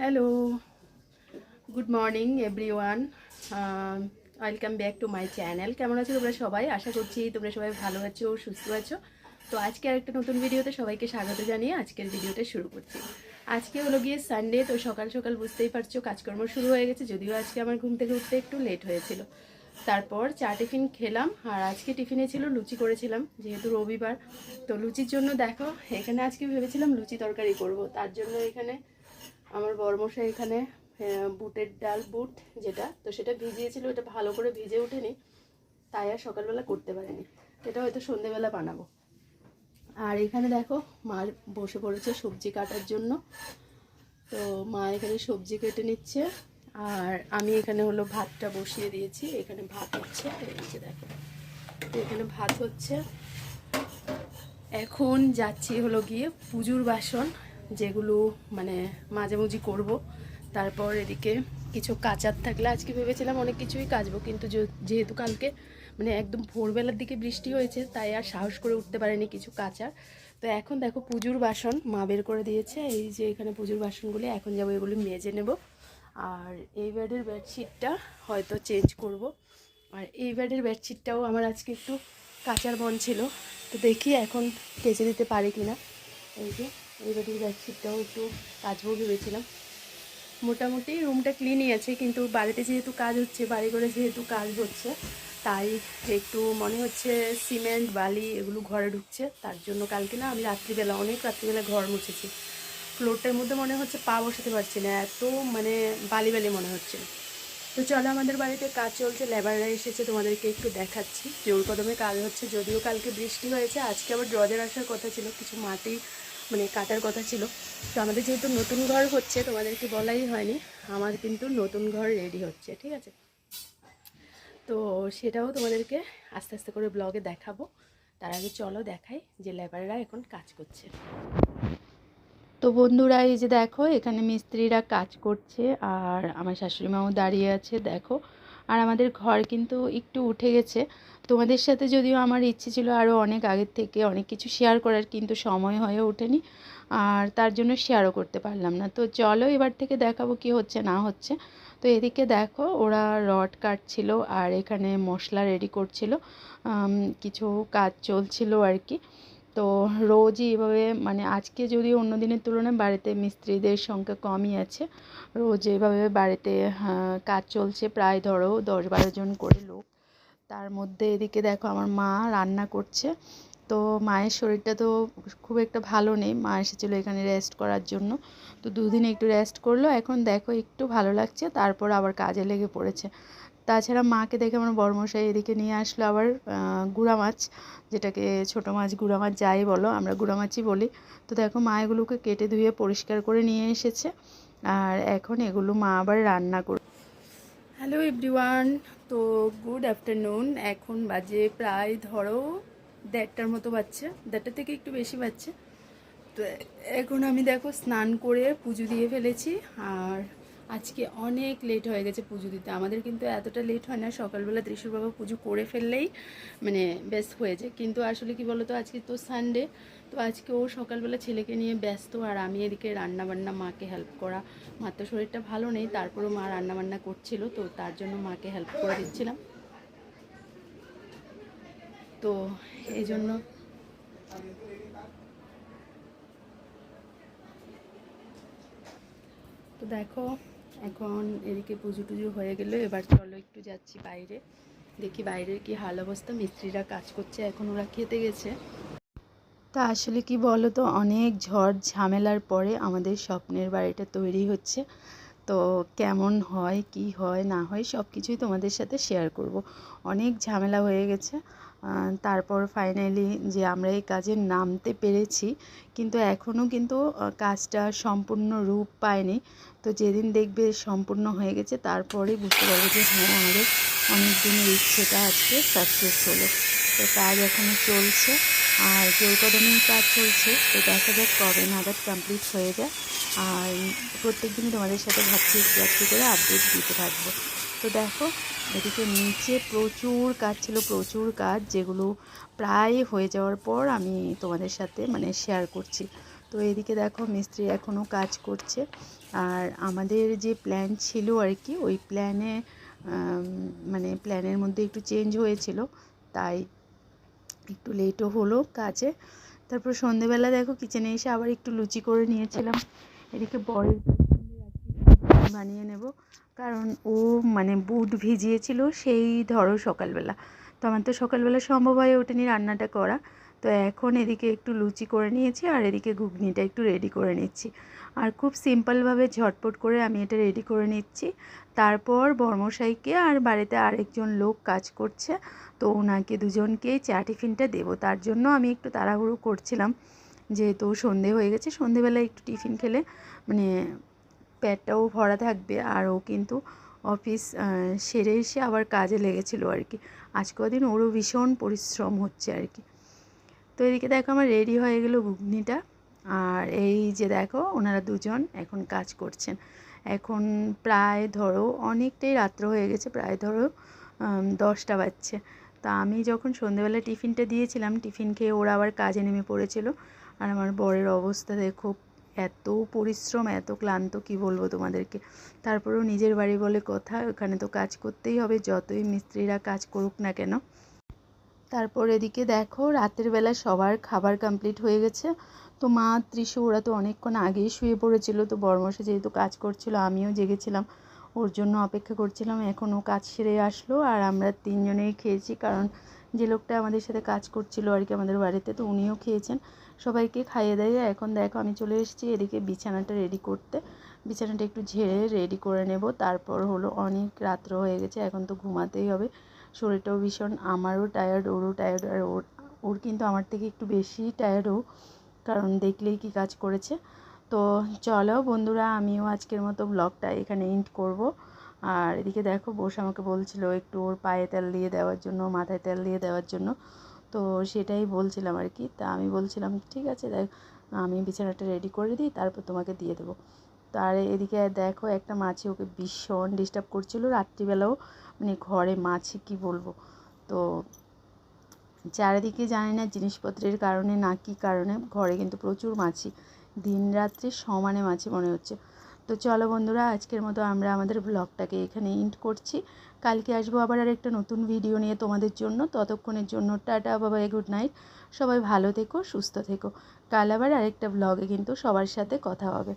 Hello good morning everyone welcome back to my channel কেমন আছো তোমরা সবাই? আশা করছি তোমরা সবাই ভালো আছো, সুস্থ আছো। তো আজকে আরেকটা নতুন ভিডিওতে সবাইকে স্বাগত জানিয়ে আজকের ভিডিওটা শুরু করছি। আজকে হলো গিয়ে সানডে তো সকাল সকাল বুঝতেই পারছ কাজকর্ম শুরু হয়ে গেছে, যদিও আজকে আমার ঘুম থেকে উঠতে একটু লেট হয়েছিল। তারপর চা টিফিন খেলাম, আর আজকে টিফিনে ছিল লুচি করেছিলাম, যেহেতু রবিবার। তো লুচির জন্য দেখো, এখানে আজকে ভেবেছিলাম লুচি তরকারি করব, তার জন্য এখানে আমার বরমশাই এখানে বুটের ডাল, বুট যেটা, তো সেটা ভিজিয়েছিল ওটা ভালো করে ভিজে ওঠেনি তাই আর সকালবেলা করতে পারিনি। এটা হয়তো সন্ধেবেলা বানাবো। আর এখানে দেখো, মা বসে পড়েছে সবজি কাটার জন্য। তো মা এখানে সবজি কেটে নিচ্ছে, আর আমি এখানে হলো ভাতটা বসিয়ে দিয়েছি, এখানে ভাত হচ্ছে দেখো। তো এখানে ভাত হচ্ছে। এখন যাচ্ছি হলো গিয়ে পুজোর বাসন যেগুলো মানে মাঝামাঝি করব। তারপর এদিকে কিছু কাচার থাকলে আজকে ভেবেছিলাম অনেক কিছুই কাচবো কিন্তু যেহেতু কালকে মানে একদম ভোরবেলার দিকে বৃষ্টি হয়েছে, তাই আর সাহস করে উঠতে পারেনি কিছু কাচার তো এখন দেখো পুজোর বাসন মা বের করে দিয়েছে, এই যে এখানে পুজোর বাসনগুলি, এখন যাব এগুলো মেজে নেব। আর এই বেডের বেডশিটটা হয়তো চেঞ্জ করব। আর এই বেডের বেডশিটটাও আমার আজকে একটু কাচার মন ছিল, তো দেখি এখন কেচে দিতে পারি কি না এই যে এই বেডের বেডশিটটাও একটু কাচবো ভেবেছিলাম। মোটামুটি রুমটা ক্লিনই আছে, কিন্তু বাড়িতে যেহেতু কাজ হচ্ছে বাড়ি করে যেহেতু কাজ হচ্ছে, তাই একটু মনে হচ্ছে সিমেন্ট, বালি এগুলো ঘরে ঢুকছে। তার জন্য কালকে না আমি রাত্রিবেলা, অনেক রাত্রিবেলা ঘর মুছেছি। ফ্লোরটার মধ্যে মনে হচ্ছে পা বসাতে পারছি না, এত মানে বালি বালি মনে হচ্ছে। তো চলো আমাদের বাড়িতে কাজ চলছে, লেবাররা এসেছে, তোমাদেরকে একটু দেখাচ্ছি। জোর কদমে কাজ হচ্ছে, যদিও কালকে বৃষ্টি হয়েছে, আজকে আবার ড্রজের আসার কথা ছিল, কিছু মাটি মানে কাটার কথা ছিল। তো আমাদের যেহেতু নতুন ঘর হচ্ছে তোমাদেরকে বলাই হয়নি, আমার কিন্তু নতুন ঘর রেডি হচ্ছে, ঠিক আছে? তো সেটাও তোমাদেরকে আস্তে আস্তে করে ব্লগে দেখাবো। তার আগে চলো দেখাই যে লেবাররা এখন কাজ করছে। তো বন্ধুরা, এই যে দেখো, এখানে মিস্ত্রিরা কাজ করছে, আর আমার শাশুড়ি মাও দাঁড়িয়ে আছে, দেখো। আর আমাদের ঘর কিন্তু একটু উঠে গেছে। তোমাদের সাথে যদিও আমার ইচ্ছে ছিল আরও অনেক আগের থেকে অনেক কিছু শেয়ার করার, কিন্তু সময় হয়ে ওঠেনি। আর তার জন্য শেয়ারও করতে পারলাম না। তো চলো এবার থেকে দেখাবো কি হচ্ছে, না হচ্ছে। তো এদিকে দেখো, ওরা রড কাটছিল আর এখানে মশলা রেডি করছিল। কিছু কাজ চলছিল আর কি। তো রোজই এভাবে মানে আজকে যদিও অন্য দিনের তুলনায় বাড়িতে মিস্ত্রিদের সংখ্যা কমই আছে, রোজ এভাবে বাড়িতে কাজ চলছে প্রায় ধরো দশ বারো জন করে লোক। তার মধ্যে এদিকে দেখো আমার মা রান্না করছে, তো মায়ের শরীরটা তো খুব একটা ভালো নেই, মা এসেছিল এখানে রেস্ট করার জন্য। তো দুদিন একটু রেস্ট করল, এখন দেখো একটু ভালো লাগছে, তারপর আবার কাজে লেগে পড়েছে। তাছাড়া মাকে দেখে আমার বড়মশাই এদিকে নিয়ে আসলো আবার গুঁড়া মাছ, যেটাকে ছোটো মাছ, গুঁড়া মাছ যাই বলো, আমরা গুঁড়া মাছই বলি। তো দেখো মা এগুলোকে কেটে ধুয়ে পরিষ্কার করে নিয়ে এসেছে। আর এখন এগুলো মা আবার রান্না করে হ্যালো এভরিওয়ান তো গুড আফটারনুন এখন বাজে প্রায় ধরো দেড়টার মতো বাচ্চা দেড়টা থেকে একটু বেশি বাচ্চা তো এখন আমি দেখো স্নান করে পুজো দিয়ে ফেলেছি, আর আজকে অনেক লেট হয়ে গেছে পুজো দিতে। আমাদের কিন্তু এতটা লেট হয় না, সকালবেলা ত্রিশুর বাবা পুজো করে ফেললেই মানে ব্যস্ত হয়ে যায়। কিন্তু আসলে কি বলতো, আজকে তো সানডে তো আজকে ও সকালবেলা ছেলেকে নিয়ে ব্যস্ত আর আমি এদিকে রান্নাবান্না, মাকে হেল্প করা। মার তো শরীরটা ভালো নেই, তারপরেও মা রান্নাবান্না করছিল, তো তার জন্য মাকে হেল্প করে দিচ্ছিলাম। তো এই জন্য তো দেখো এখন এদিকে পুজো টুজো হয়ে গেল, এবার চলো একটু যাচ্ছি বাইরে। দেখি বাইরের কি হাল অবস্থা, মিস্ত্রিরা কাজ করছে, এখন ওরা খেতে গেছে। তা আসলে কি বলো তো অনেক ঝড় ঝামেলার পরে আমাদের স্বপ্নের বাড়িটা তৈরি হচ্ছে। তো কেমন হয়, কি হয়, না হয় সব কিছুই তোমাদের সাথে শেয়ার করব। অনেক ঝামেলা হয়ে গেছে। তারপর ফাইনালি যে আমরা এই কাজে নামতে পেরেছি, কিন্তু এখনও কিন্তু কাজটা সম্পূর্ণ রূপ পায়নি। তো যেদিন দেখবে সম্পূর্ণ হয়ে গেছে তারপরেই বুঝতে পারবে যে হ্যাঁ আমাদের অনেক দিনের ইচ্ছেটা আজকে সাকসেস হলো। তো কাজ এখনও চলছে। আর জোর কদমেই কাজ চলছে। তো দেখা যাক কবে নাগাদ কমপ্লিট হয়ে যায়। আর প্রত্যেক দিনই তোমাদের সাথে ভাবছি একটু একটু করে আপডেট দিতে থাকব। তো দেখো, এদিকে নিচে প্রচুর কাজ ছিল, প্রচুর কাজ যেগুলো প্রায় হয়ে যাওয়ার পর আমি তোমাদের সাথে মানে শেয়ার করছি। তো এদিকে দেখো, মিস্ত্রি এখনও কাজ করছে। আর আমাদের যে প্ল্যান ছিল আর কি, ওই প্ল্যানে মানে প্ল্যানের মধ্যে একটু চেঞ্জ হয়েছিল, তাই একটু লেটও হলো কাজে। তারপর সন্ধেবেলা দেখো কিচেনে এসে আবার একটু লুচি করে নিয়েছিলাম। এদিকে বরের বানিয়ে নেব। কারণ ও মানে বুট ভিজিয়েছিল সেই ধরো সকালবেলা। তো আমার তো সকালবেলা সম্ভব হয়ে ওঠেনি রান্নাটা করা। তো এখন এদিকে একটু লুচি করে নিয়েছি আর এদিকে ঘুগনিটা একটু রেডি করে নিচ্ছি। আর খুব সিম্পলভাবে ঝটপট করে আমি এটা রেডি করে নিচ্ছি। তারপর বর্মশাইকে আর বাড়িতে আরেকজন লোক কাজ করছে। তো ওনাকে দুজনকেই চা টিফিনটা দেবো। তার জন্য আমি একটু তাড়াহুড়ো করছিলাম। যেহেতু সন্ধে হয়ে গেছে, সন্ধেবেলায় একটু টিফিন খেলে মানে পেটটাও ভরা থাকবে। আর ও কিন্তু অফিস সেরে এসে আবার কাজে লেগেছিলো আর কি। আজ কদিন ওরও ভীষণ পরিশ্রম হচ্ছে আর কি। তো এদিকে দেখো আমার রেডি হয়ে গেল ঘুগনিটা। আর এই যে দেখো, ওনারা দুজন এখন কাজ করছেন। এখন প্রায় ধরো অনেকটাই রাত্র হয়ে গেছে, প্রায় ধরো দশটা বাজছে। তা আমি যখন সন্ধেবেলা টিফিনটা দিয়েছিলাম, টিফিন খেয়ে ওরা আবার কাজে নেমে পড়েছিল। আর আমার বরের অবস্থা দেখো, এত পরিশ্রম, এত ক্লান্ত, কি বলব তোমাদেরকে? তারপরেও নিজের বাড়ি বলে কথা, ওখানে তো কাজ করতেই হবে, যতই মিস্ত্রিরা কাজ করুক না কেন। তারপর এদিকে দেখো, রাতের বেলা সবার খাবার কমপ্লিট হয়ে গেছে। তো মা ত্রিশু, ওরা তো অনেকক্ষণ আগেই শুয়ে পড়েছিল, তো বর্মশা যেহেতু কাজ করছিল, আমিও জেগেছিলাম। ওর জন্য অপেক্ষা করছিলাম, এখন ও কাজ সেরে আসলো, আর আমরা তিনজনেই খেয়েছি, কারণ যে লোকটা আমাদের সাথে কাজ করছিল আর কি আমাদের বাড়িতে, তো উনিও খেয়েছেন। সবাইকে খাইয়ে দাইয়ে এখন দেখো আমি চলে এসেছি এদিকে বিছানাটা রেডি করতে। বিছানাটা একটু ঝেড়ে রেডি করে নেব। তারপর হলো অনেক রাত্র হয়ে গেছে, এখন তো ঘুমাতেই হবে। শরীরটাও ভীষণ, আমারও টায়ার্ড ওরও টায়ার্ড আর ওর ওর কিন্তু আমার থেকে একটু বেশি ও, কারণ দেখলেই কি কাজ করেছে। তো চলো বন্ধুরা, আমিও আজকের মতো ব্লগটা এখানে এন্ড করব। আর এদিকে দেখো, বসে আমাকে বলছিল একটু ওর পায়ে তেল দিয়ে দেওয়ার জন্য, মাথায় তেল দিয়ে দেওয়ার জন্য। তো সেটাই বলছিলাম আর কি তা আমি বলছিলাম, ঠিক আছে, দেখ, আমি বিছানাটা রেডি করে দিই, তারপর তোমাকে দিয়ে দেবো। তার এদিকে দেখো একটা মাছি ওকে ভীষণ ডিস্টার্ব করছিল রাত্রিবেলাও। মানে ঘরে মাছি কি বলব? তো চারিদিকে জানি না জিনিসপত্রের কারণে না কি কারণে ঘরে কিন্তু প্রচুর মাছি। দিন রাত্রি সমানে মাছি মনে হচ্ছে। তো চলো বন্ধুরা, আজকের মতো আমরা আমাদের ব্লগটাকে এখানে ইন্ট করছি। কালকে আসব আবার আর একটা নতুন ভিডিও নিয়ে তোমাদের জন্য। ততক্ষণের জন্য টাটা বাবাই গুড নাইট সবাই ভালো থেকো, সুস্থ থেকো। কাল আবার আরেকটা ব্লগে কিন্তু সবার সাথে কথা হবে।